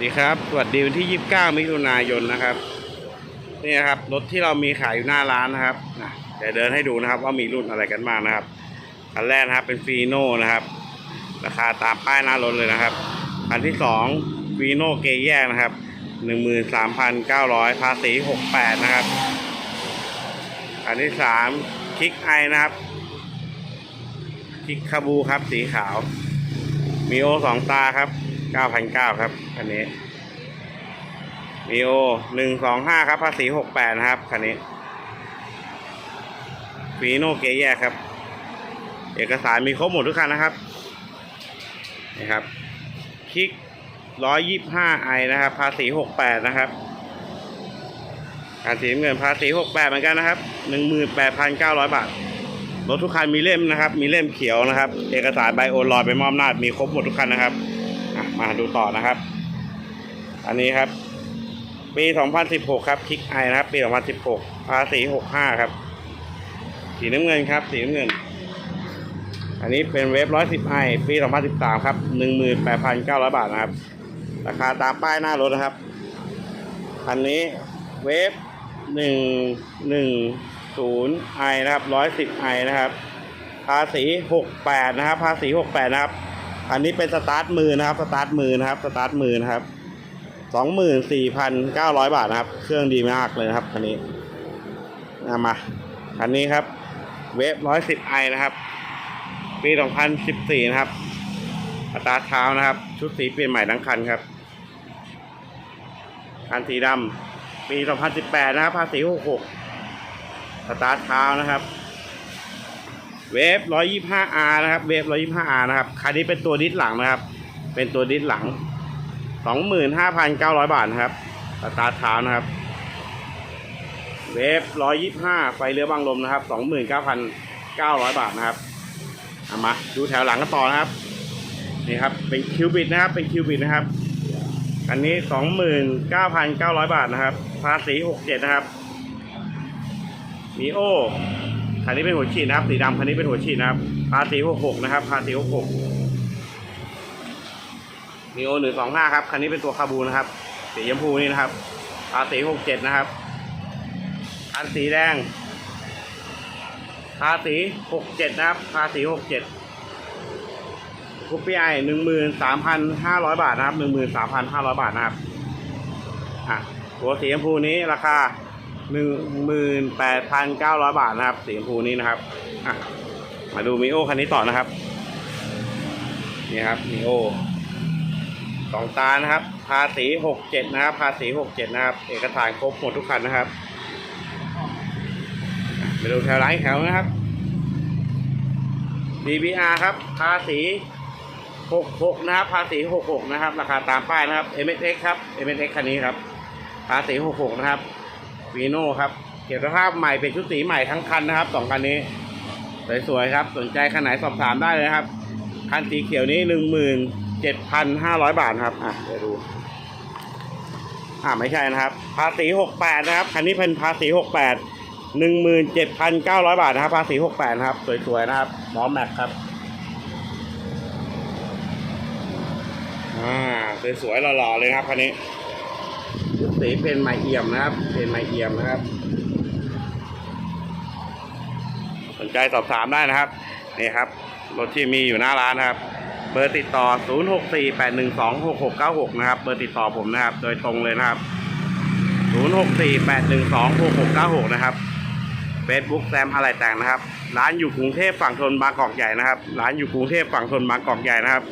สวัสดีครับ สวัสดีวันที่ 29 มิถุนายนนะครับ นี่นะครับรถที่เรามีขายอยู่หน้าร้านนะครับนะเดี๋ยวเดินให้ดูนะครับ ว่ามีรุ่นอะไรกันบ้างนะครับคันแรกนะครับเป็นฟีโน่นะครับ ราคาตามป้ายหน้ารถเลยนะครับคันที่สองฟีโน่เกยแยกนะครับ 13,900ภาษี 68 นะครับคันที่สามคิกไอนะครับคิกคาบูครับสีขาว มีโอสองตาครับ 9,900ครับคันนี้มีโอ125ครับภาษี68นะครับคันนี้ฟีโนเกยแยครับ เอกสารมีครบหมดทุกคันนะครับนี่ครับคลิก125ไอนะครับ ภาษี68นะครับการสีน้ำเงินภาษี68เหมือนกันนะครับ18,900บาทรถทุกคันมีเล่มนะครับ มีเล่มเขียวนะครับ เอกสารใบโอนลอยไปมอบหน้าจมีครบหมดทุกคันนะครับ มาดูต่อนะครับ อันนี้ครับ ปี 2016 ครับคลิกไอนะครับ ปี 2016 ภาษี 65 ครับ สีน้ำเงินครับ สีน้ำเงิน อันนี้เป็นเวฟ110ไอปี 2013 ครับ 18,900 บาทนะครับ ราคาตามป้ายหน้ารถนะครับ อันนี้เวฟ110ไอนะครับ110ไอนะครับ ภาษี 68 นะครับ ภาษี 68 นะครับ อันนี้เป็นสตาร์ทมือนะครับ สตาร์ทมือนะครับ สตาร์ทมือนะครับ24,900บาทนะครับ เครื่องดีมากเลยนะครับคันนี้เอามาคันนี้ครับ เวฟ110ไอนะครับ ปี2014นะครับ อัตราเท้านะครับ ชุดสีเปลี่ยนใหม่ทั้งคันครับ คันสีดำปี2018นะครับ ภาษี66สตาร์ทเท้านะครับ เวฟ 125R นะครับ เวฟ 125R นะครับ คันนี้เป็นตัวดิสหลังนะครับ เป็นตัวดิสหลัง 25,900 บาทนะครับสตาร์ทเท้านะครับ เวฟ 125 ไฟเรือบังลมนะครับ 29,900 บาทนะครับเอามาดูแถวหลังกันต่อนะครับ นี่ครับ เป็นคิวบิตนะครับ เป็นคิวบิตนะครับ อันนี้ 29,900 บาทนะครับ ภาษี 67 นะครับมีโอ คันนี้เป็นหัวฉีดนะครับ สีดำคันนี้เป็นหัวฉีดนะครับภาษี66นะครับภาษี66มีโอหนึ่งสองห้าครับคันนี้เป็นตัวคาบูนะครับ สีชมพูนี่นะครับภาษี67นะครับคันสีแดงภาษี67นะครับภาษี67คูปี้ไอหนึ่งหมื่นสามพันห้าร้อยบาทนะครับหนึ่งหมื่นสามพันห้าร้อยบาทนะครับอะตัวสีชมพูนี้ราคา หนึ่งหมื่นแปดพันเก้าร้อยบาทนะครับ สีชมพูนี้นะครับอะมาดูมิโอคันนี้ต่อนะครับ นี่ครับมิโอสองตานะครับ ภาษีหกเจ็ดนะครับ ภาษีหกเจ็ดนะครับ เอกสารครบหมดทุกคันนะครับไปดูแถวหลังอีกแถวนะครับ DBR ครับ ภาษี 66 นะครับ ภาษี 66 นะครับ ราคาตามป้ายนะครับ MSX ครับ MSX คันนี้ครับ ภาษี 66 นะครับ วีโน่ครับเก็บสภาพใหม่เป็นชุดสีใหม่ทั้งคันนะครับสองคันนี้ สวยๆครับ สนใจคันไหนสอบถามได้เลยครับ คันสีเขียวนี้17,500บาทครับ อะเดี๋ยวดู อ่าไม่ใช่นะครับ ภาษี68นะครับ คันนี้เป็นภาษี68 17,900บาทนะครับ ภาษี68นะครับ สวยๆนะครับล้อแม็กครับอ่าสวยๆหล่อๆเลยครับคันนี้ สีเป็นไม้เอี่ยมนะครับ เป็นไม้เอี่ยมนะครับ สนใจสอบถามได้นะครับนี่ครับรถที่มีอยู่หน้าร้านนะครับ เบอร์ติดต่อ 0648126696 นะครับ เบอร์ติดต่อผมนะครับ โดยตรงเลยนะครับ 0648126696 นะครับ Facebook แซมอะไรแต่งนะครับ ร้านอยู่กรุงเทพฝั่งทนบางกอกใหญ่นะครับ ร้านอยู่กรุงเทพฝั่งทนบางกอกใหญ่นะครับ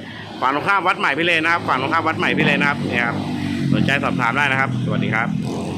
ฝั่งตรงข้ามวัดใหม่พิเรนนะครับ ฝั่งตรงข้ามวัดใหม่พิเรนนะครับเนี่ยครับ สนใจสอบถามได้นะครับ สวัสดีครับ